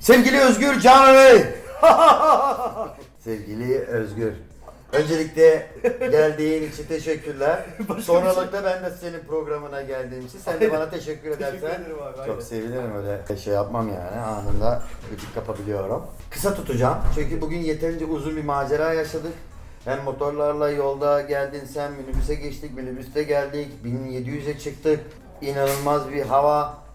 Sevgili Özgür Can Bey. Sevgili Özgür. Öncelikle geldiğin için teşekkürler. Sonralıkta ben de senin programına geldiğim için sen de bana teşekkür edersen ederim abi, aynen. çok sevinirim öyle şey yapmam yani anında gıcık kapabiliyorum. Kısa tutacağım çünkü bugün yeterince uzun bir macera yaşadık. Hem motorlarla yolda geldin sen minibüse geçtik minibüste geldik 1700'e çıktık inanılmaz bir hava.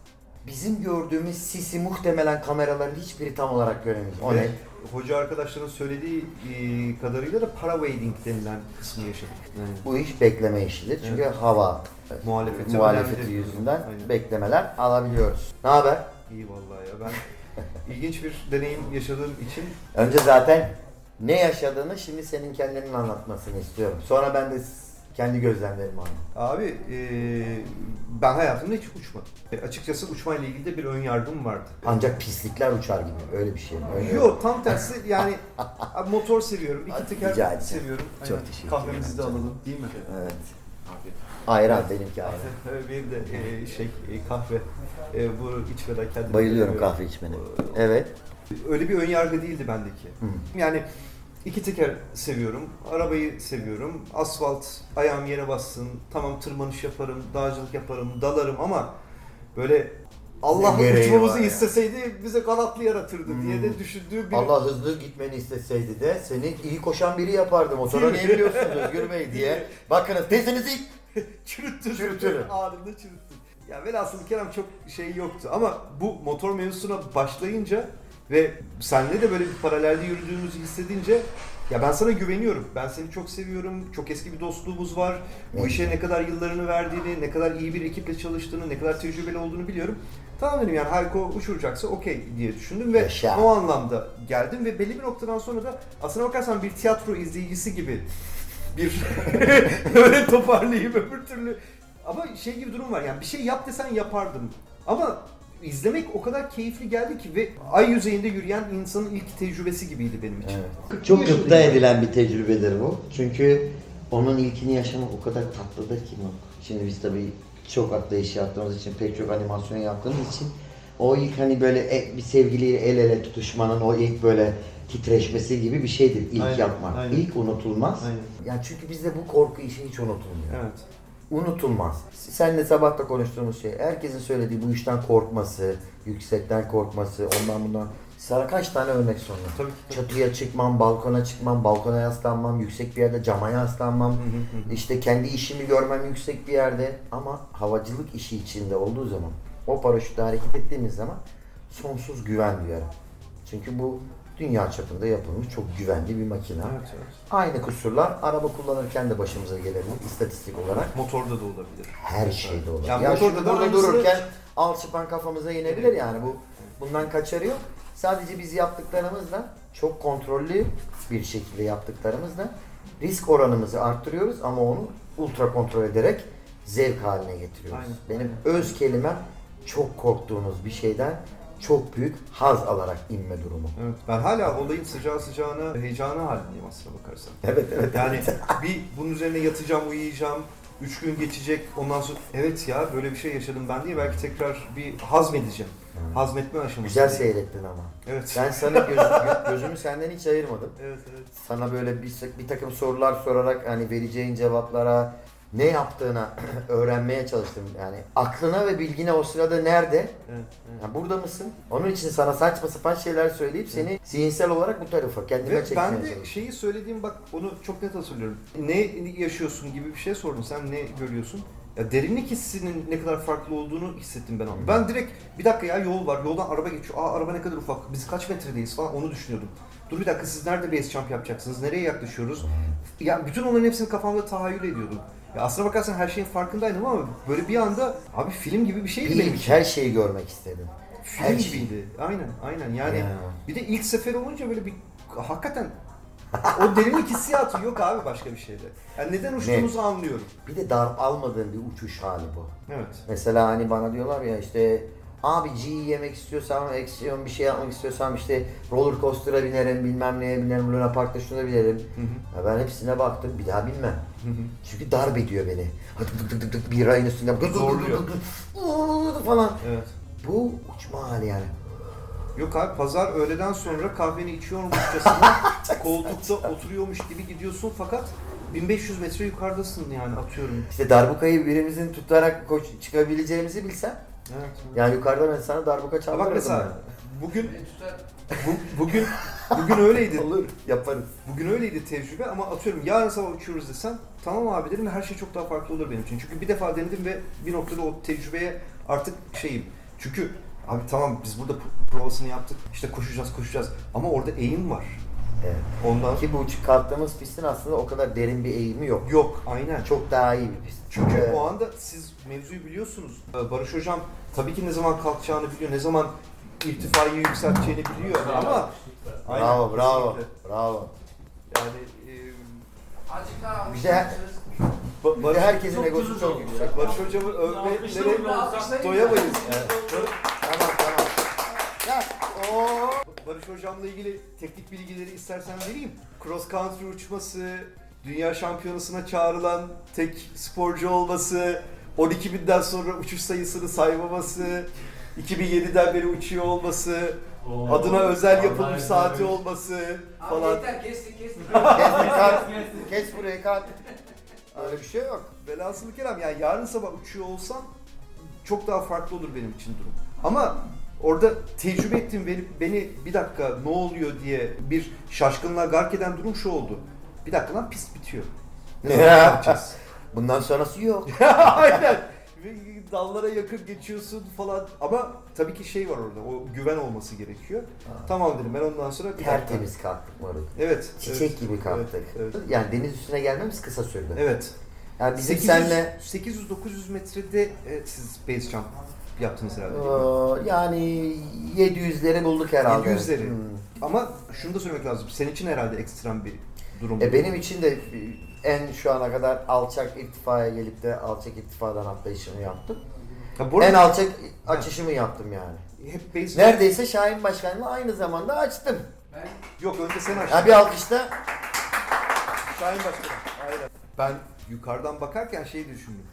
Bizim gördüğümüz sisi muhtemelen kameraların hiçbiri tam olarak göremiyor. O Ve ne? Hoca arkadaşların söylediği e, kadarıyla da parawading denilen kısmı yaşadık. Yani Bu iş bekleme işidir. Çünkü hava Muhalefeti muhalefeti önemli. yüzünden Aynen. beklemeler alabiliyoruz. Ne haber? iyi vallahi ya. Ben ilginç bir deneyim yaşadığım için Önce zaten ne yaşadığını şimdi senin kendinin anlatmasını istiyorum. Sonra ben de kendi gözlemlerimi anlatayım. abi e, ben hayatımda hiç uçmadım. E, açıkçası uçmayla ilgili de bir ön yargım vardı. Ancak pislikler uçar gibi. Öyle bir şey mi? Öyle Yok tam tersi yani abi motor seviyorum, iki Hadi teker rica ederim. seviyorum. Çok teşekkür Kahvemizi de ederim. alalım değil mi? Evet. Ayran benimki ayran. bir de e, şey e, kahve. E, bu içmeden kendim Bayılıyorum kahve içmeni. Evet. Öyle bir ön yargı değildi bendeki. Yani iki teker seviyorum, arabayı seviyorum, asfalt ayağım yere bassın, tamam tırmanış yaparım, dağcılık yaparım, dalarım ama böyle Allah gereği uçmamızı var ya? isteseydi bize kanatlı yaratırdı diye Hmm. de düşündüğüm bir... Allah hızlı gitmeni isteseydi de seni iyi koşan biri yapardı. Motora ne biliyorsunuz Özgür Bey diye. Bakınız tezinizi çürüttü. Çürütürüm. Anında çürüttü. Ya velhasıl Kerem çok şey yoktu ama bu motor mevzusuna başlayınca ve seninle de böyle bir paralelde yürüdüğümüzü hissedince ya ben sana güveniyorum. Ben seni çok seviyorum. Çok eski bir dostluğumuz var. Bu işe ne kadar yıllarını verdiğini, ne kadar iyi bir ekiple çalıştığını, ne kadar tecrübeli olduğunu biliyorum. Tamam dedim yani Hayko uçuracaksa okey diye düşündüm ve Yaşa. o anlamda geldim ve belli bir noktadan sonra da aslına bakarsan bir tiyatro izleyicisi gibi bir öyle toparlayayım öbür türlü. Ama şey gibi durum var yani bir şey yap desen yapardım. Ama izlemek o kadar keyifli geldi ki ve ay yüzeyinde yürüyen insanın ilk tecrübesi gibiydi benim için. Çok gıpta edilen bir tecrübedir bu. Çünkü onun ilkini yaşamak o kadar tatlıdır ki bu. Şimdi biz tabii çok atlayış yaptığımız için, pek çok animasyon yaptığımız için o ilk hani böyle e- bir sevgiliyle el ele tutuşmanın o ilk böyle titreşmesi gibi bir şeydir ilk Aynen, yapmak. aynen. İlk unutulmaz. Aynen. Yani çünkü bizde bu korku işi hiç unutulmuyor. Evet. Unutulmaz. Senle sabah da konuştuğumuz şey. Herkesin söylediği bu işten korkması, yüksekten korkması, ondan bundan. Sana kaç tane örnek sordum. Tabii ki. Çatıya çıkmam, balkona çıkmam, balkona yaslanmam, yüksek bir yerde cama yaslanmam. İşte kendi işimi görmem yüksek bir yerde. Ama havacılık işi içinde olduğu zaman, o paraşütle hareket ettiğimiz zaman sonsuz güven duyarım. Çünkü bu dünya çapında yapılmış çok güvenli bir makine. Evet, evet. Aynı kusurlar araba kullanırken de başımıza gelebilir istatistik olarak. Motorda da olabilir. Her şeyde olur. Yani ya motorda da aynısını- dururken alçıpan kafamıza inebilir yani bu bundan kaçarı yok. Sadece biz yaptıklarımızla çok kontrollü bir şekilde yaptıklarımızla risk oranımızı arttırıyoruz ama onu ultra kontrol ederek zevk haline getiriyoruz. Aynen. Benim öz kelimem çok korktuğunuz bir şeyden çok büyük haz alarak inme durumu. Evet. Ben hala olayın sıcağı sıcağına, heyecanı halindeyim aslına bakarsan. Evet evet. Yani bir bunun üzerine yatacağım, uyuyacağım. Üç gün geçecek. Ondan sonra evet ya böyle bir şey yaşadım ben diye belki tekrar bir hazmedeceğim. Hazmetme aşaması. Güzel seyrettin ama. Evet. Ben sana göz, gö- gözümü senden hiç ayırmadım. Evet evet. sana böyle bir, bir takım sorular sorarak hani vereceğin cevaplara ne yaptığına öğrenmeye çalıştım. Yani aklına ve bilgine o sırada nerede? evet, evet. Yani burada mısın? Onun için sana saçma sapan şeyler söyleyip seni zihinsel olarak bu tarafa kendime Ve çekmeye ben de çalıştım. şeyi söylediğim bak onu çok net hatırlıyorum. Ne yaşıyorsun gibi bir şey sordun. Sen ne görüyorsun? Ya derinlik hissinin ne kadar farklı olduğunu hissettim ben onu. Ben direkt bir dakika ya yol var. Yoldan araba geçiyor. Aa araba ne kadar ufak. Biz kaç metredeyiz falan onu düşünüyordum. Dur bir dakika siz nerede base jump yapacaksınız? Nereye yaklaşıyoruz? Ya bütün onların hepsini kafamda tahayyül ediyordum. Ya aslına bakarsan her şeyin farkındaydım ama böyle bir anda abi film gibi bir şeydi benim için. her şeyi görmek istedim. Film her şey. gibiydi. Aynen, aynen. Yani Ya. bir de ilk sefer olunca böyle bir hakikaten o derinlik hissiyatı yok abi başka bir şeyde. Yani neden uçtuğumuzu anlıyorum. Bir de darp almadığın bir uçuş hali bu. Evet. Mesela hani bana diyorlar ya işte abi G yemek istiyorsam, aksiyon bir şey yapmak istiyorsam işte roller coaster'a binerim, bilmem neye binerim, Luna Park'ta şuna binerim. Ya ben hepsine baktım, bir daha binmem. Çünkü darp ediyor beni. Tık tık tık tık tık bir rayın üstünde Zorluyor. falan. Evet. Bu uçma hali yani. Yok abi pazar öğleden sonra kahveni içiyormuşçasına koltukta oturuyormuş gibi gidiyorsun fakat 1500 metre yukarıdasın yani atıyorum. İşte darbukayı birimizin tutarak koş, çıkabileceğimizi bilsem Evet. yani yukarıda ben sana darbuka çaldırırdım. bak mesela yani. bugün bu, bugün bugün öyleydi. Olur yaparız. Bugün öyleydi tecrübe ama atıyorum yarın sabah uçuyoruz desem tamam abi derim her şey çok daha farklı olur benim için. Çünkü bir defa denedim ve bir noktada o tecrübeye artık şeyim. Çünkü abi tamam biz burada provasını yaptık işte koşacağız koşacağız ama orada eğim var. Evet. Ondan Ki bu kalktığımız pistin aslında o kadar derin bir eğimi yok. yok aynen. Çok daha iyi bir pist. Çünkü Evet. o anda siz mevzuyu biliyorsunuz. Ee, Barış Hocam tabii ki ne zaman kalkacağını biliyor, ne zaman irtifayı yükselteceğini biliyor ama Aynen, Bravo, bravo, kesinlikle. bravo. Yani e, Azıcık daha Bir de her- Ba- Bir de Barış, herkesin Çok egosu çok oldu yüksek. Barış Hocam'ı övmelere Alkışlayın. doyamayız. Tamam tamam. Ya, oo. Barış Hocam'la ilgili teknik bilgileri istersen vereyim. Cross country uçması, dünya şampiyonasına çağrılan tek sporcu olması, 12 binden sonra uçuş sayısını saymaması, 2007'den beri uçuyor olması, adına özel yapılmış saati olması Abi falan. yeter kestik kestik. Kes kalk. Kes burayı kalk. Öyle bir şey yok. Velhasılı kelam yani yarın sabah uçuyor olsam çok daha farklı olur benim için durum. Ama orada tecrübe ettiğim beni, beni bir dakika ne oluyor diye bir şaşkınlığa gark eden durum şu oldu. Bir dakika lan pist bitiyor. Ne zaman yapacağız? Bundan sonrası yok. Aynen. Dallara yakın geçiyorsun falan. Ama tabii ki şey var orada. O güven olması gerekiyor. Tamam dedim ben ondan sonra bir dakika. Tertemiz kalktık moruk. Evet. Çiçek evet, gibi kalktık. Evet. Evet. Yani deniz üstüne gelmemiz kısa sürdü. evet. Yani bizim 800 senle 800-900 metrede e, siz base jump yaptınız herhalde değil mi? Ee, yani 700'leri bulduk herhalde. 700'leri. Hmm. Ama şunu da söylemek lazım. Senin için herhalde ekstrem bir durum. E benim için de en şu ana kadar alçak irtifaya gelip de alçak irtifadan atlayışımı yaptım. Ha, bu En alçak açışımı yaptım yani. hep base Neredeyse Şahin Başkan'la aynı zamanda açtım. Ben Yok önce sen açtın. Ha bir alkışta Şahin Başkanım. Aynen. Ben yukarıdan bakarken şey düşündüm.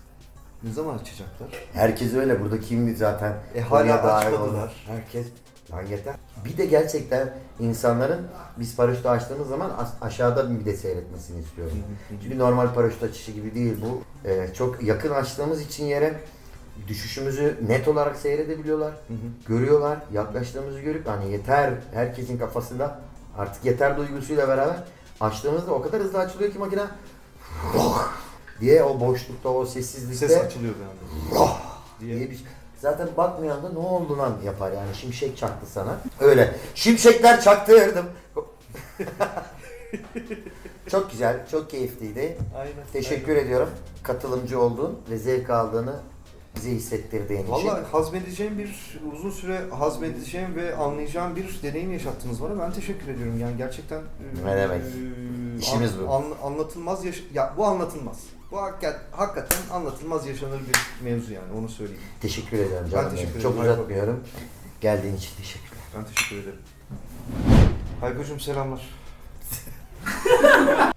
Ne zaman açacaklar? herkes öyle. Burada kimdi zaten? E, hala açmadılar. Herkes lan yeter. Bir de gerçekten insanların biz paraşütü açtığımız zaman as- aşağıda bir de seyretmesini istiyorum. Çünkü normal paraşüt açışı gibi değil bu. Ee, çok yakın açtığımız için yere düşüşümüzü net olarak seyredebiliyorlar. Görüyorlar. Yaklaştığımızı görüp hani yeter herkesin kafasında artık yeter duygusuyla beraber açtığımızda o kadar hızlı açılıyor ki makine diye o boşlukta o sessizlikte Ses açılıyor bir anda. diye. diye bir Zaten bakmayan da ne oldu lan yapar yani şimşek çaktı sana. Öyle. Şimşekler çaktırdım. çok güzel, çok keyifliydi. Aynen. Teşekkür ediyorum katılımcı olduğun ve zevk aldığını bize hissettirdiğin için. Valla hazmedeceğim bir, uzun süre hazmedeceğim ve anlayacağım bir deneyim yaşattınız bana. Ben teşekkür ediyorum. Yani gerçekten... Ne demek? e, İşimiz an- bu. an- anlatılmaz yaş... Ya bu anlatılmaz. Bu hakikaten, hakikaten anlatılmaz yaşanır bir mevzu yani onu söyleyeyim. Teşekkür ederim canım. Ben teşekkür benim. Çok ederim. uzatmıyorum. Geldiğin için teşekkürler. Ben teşekkür ederim. Haykocuğum selamlar.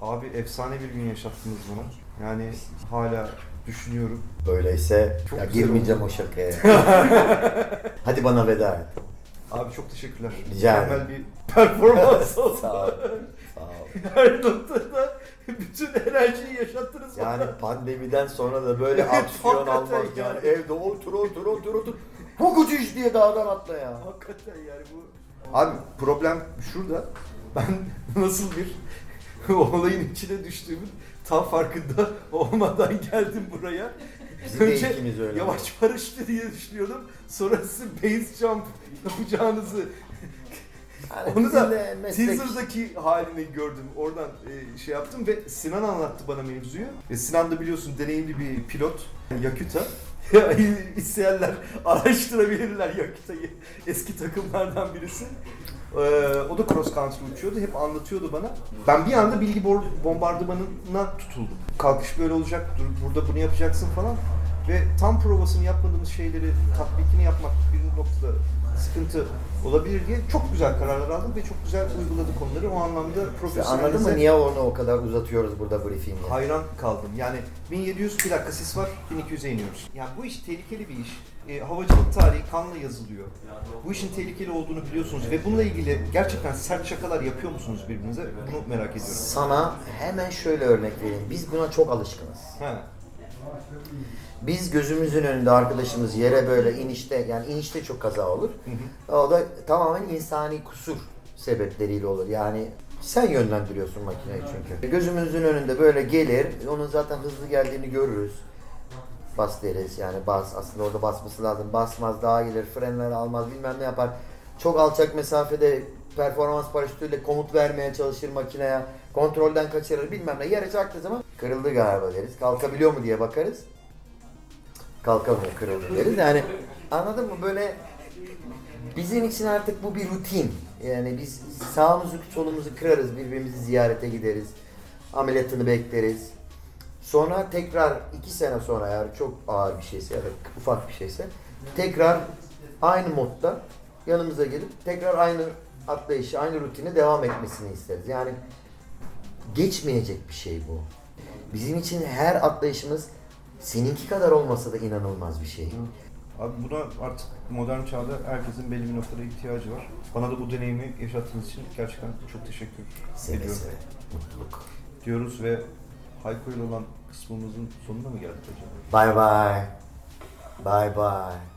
Abi efsane bir gün yaşattınız bana. Yani hala düşünüyorum. Öyleyse Çok ya girmeyeceğim o şakaya. Hadi bana veda et. Abi çok teşekkürler. Rica Mükemmel bir performans oldu. Sağ ol. Her noktada bütün enerjiyi yaşattınız bana. Yani pandemiden sonra da böyle aksiyon almak yani. yani. Evde otur otur otur otur. Bu kutuş diye dağdan atla ya. Hakikaten yani bu... Abi problem şurada. Ben nasıl bir olayın içine düştüğümün tam farkında olmadan geldim buraya. De ikimiz öyle. yavaş paraşütü diye düşünüyordum. Sonra sizin base jump yapacağınızı Yani Onu da meslek- teaser'daki halini gördüm. Oradan e, şey yaptım ve Sinan anlattı bana mevzuyu. E, Sinan da biliyorsun deneyimli bir pilot. Yakuta. İsteyenler araştırabilirler Yakuta'yı. Eski takımlardan birisi. Ee, o da cross country uçuyordu. Hep anlatıyordu bana. Ben bir anda bilgi bombardımanına tutuldum. Kalkış böyle olacak, dur- burada bunu yapacaksın falan. Ve tam provasını yapmadığımız şeyleri tatbikini yapmak bir noktada sıkıntı olabilir diye çok güzel kararlar aldım ve çok güzel uyguladık onları. O anlamda Sen profesyonel anladın mı niye onu o kadar uzatıyoruz burada briefingi? hayran kaldım. Yani 1700 bir dakika sis var, 1200'e iniyoruz. Yani bu iş tehlikeli bir iş. e, havacılık tarihi kanla yazılıyor. Bu işin tehlikeli olduğunu biliyorsunuz ve bununla ilgili gerçekten sert şakalar yapıyor musunuz birbirinize? Bunu merak ediyorum. Sana hemen şöyle örnek vereyim. Biz buna çok alışkınız. Ha. Biz gözümüzün önünde arkadaşımız yere böyle inişte yani inişte çok kaza olur. O da tamamen insani kusur sebepleriyle olur. Yani sen yönlendiriyorsun makineyi çünkü. Gözümüzün önünde böyle gelir. Onun zaten hızlı geldiğini görürüz. Bas deriz yani bas. Aslında orada basması lazım. Basmaz daha gelir. Frenler almaz bilmem ne yapar. Çok alçak mesafede performans paraşütüyle komut vermeye çalışır makineye. Kontrolden kaçırır bilmem ne. Yere çarptığı zaman kırıldı galiba deriz. Kalkabiliyor mu diye bakarız kalkamıyor kırıldı deriz. Yani anladın mı böyle bizim için artık bu bir rutin. Yani biz sağımızı solumuzu kırarız, birbirimizi ziyarete gideriz. Ameliyatını bekleriz. Sonra tekrar iki sene sonra eğer çok ağır bir şeyse ya da ufak bir şeyse tekrar aynı modda yanımıza gelip tekrar aynı atlayışı, aynı rutine devam etmesini isteriz. Yani geçmeyecek bir şey bu. Bizim için her atlayışımız seninki kadar olmasa da inanılmaz bir şey. Abi buna artık modern çağda herkesin belli bir noktada ihtiyacı var. Bana da bu deneyimi yaşattığınız için gerçekten çok teşekkür Seve ediyorum. seve. Mutluluk. Diyoruz ve Hayko ile olan kısmımızın sonuna mı geldik acaba? Bye bye. Bye bye.